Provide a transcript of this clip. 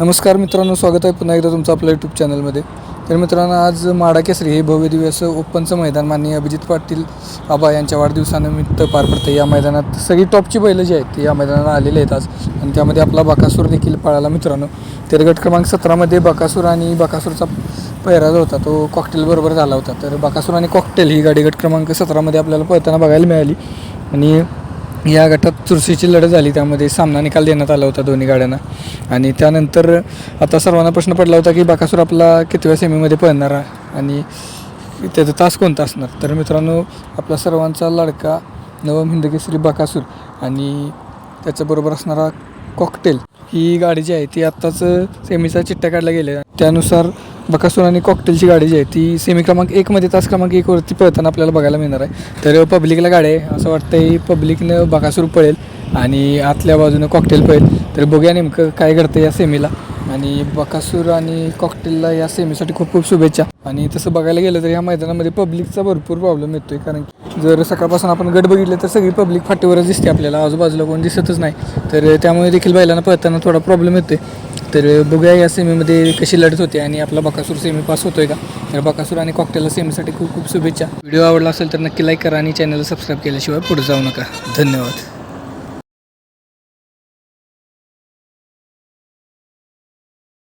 नमस्कार मित्रांनो स्वागत आहे पुन्हा एकदा तुमचं आपल्या यूट्यूब चॅनलमध्ये तर मित्रांनो आज माडा केसरी हे भव्य दिव्य असं ओपनचं मैदान माननीय अभिजित पाटील आबा यांच्या वाढदिवसानिमित्त पार पडतं या मैदानात सगळी टॉपची बैलं जी आहेत ती या मैदानाला आलेली आहेत आज. आणि त्यामध्ये आपला बकासूर देखील पळाला मित्रांनो. तर गट क्रमांक सतरामध्ये बकासूर आणि बकासूरचा पहिरा जो होता तो कॉकटेल बरोबर झाला होता. तर बकासूर आणि कॉकटेल ही गाडी गट क्रमांक सतरामध्ये आपल्याला पळताना बघायला मिळाली. आणि या गटात चुरशीची लढत झाली त्यामध्ये सामना निकाल देण्यात आला होता दोन्ही गाड्यांना. आणि त्यानंतर आता सर्वांना प्रश्न पडला होता की बाकासूर आपला कितव्या सेमीमध्ये पळणार आणि त्याचा तास कोणता असणार? तर मित्रांनो आपला सर्वांचा लाडका नवम हिंदकेसरी बाकासूर आणि त्याच्याबरोबर असणारा कॉकटेल. ही गाडी जी आहे ती आत्ताच सेमीचा चिट्ट्या काढला गेल्या. त्यानुसार बकासूर आणि कॉकटेलची गाडी जी आहे ती सेमी क्रमांक एकमध्ये तास क्रमांक एकवरती पळताना आपल्याला बघायला मिळणार आहे. तर पब्लिकला गाडी आहे असं वाटतं ही पब्लिकनं बकासूर पळेल आणि आतल्या बाजूनं कॉकटेल पळेल. तर बघूया नेमकं काय घडतं या सेमीला आणि बकासूर आणि कॉकटेलला या सेमीसाठी खूप खूप शुभेच्छा. आणि तसं बघायला गेलं तर या मैदानामध्ये पब्लिकचा भरपूर प्रॉब्लेम येतोय. कारण की जर सकाळपासून आपण गट बघितलं तर सगळी पब्लिक फाटीवरच दिसते आपल्याला. आजूबाजूला कोण दिसतच नाही. तर त्यामुळे देखील बैलांना पळताना थोडा प्रॉब्लेम येतोय. तर बघूया या सेमीमध्ये कशी लढत होते आणि आपला बकासूर सेमी पास होतोय का? तर बकासूर आणि कॉकटेलला सेमीसाठी खूप खूप शुभेच्छा. व्हिडिओ आवडला असेल तर नक्की लाईक करा आणि चॅनलला सबस्क्राईब केल्याशिवाय पुढे जाऊ नका. धन्यवाद.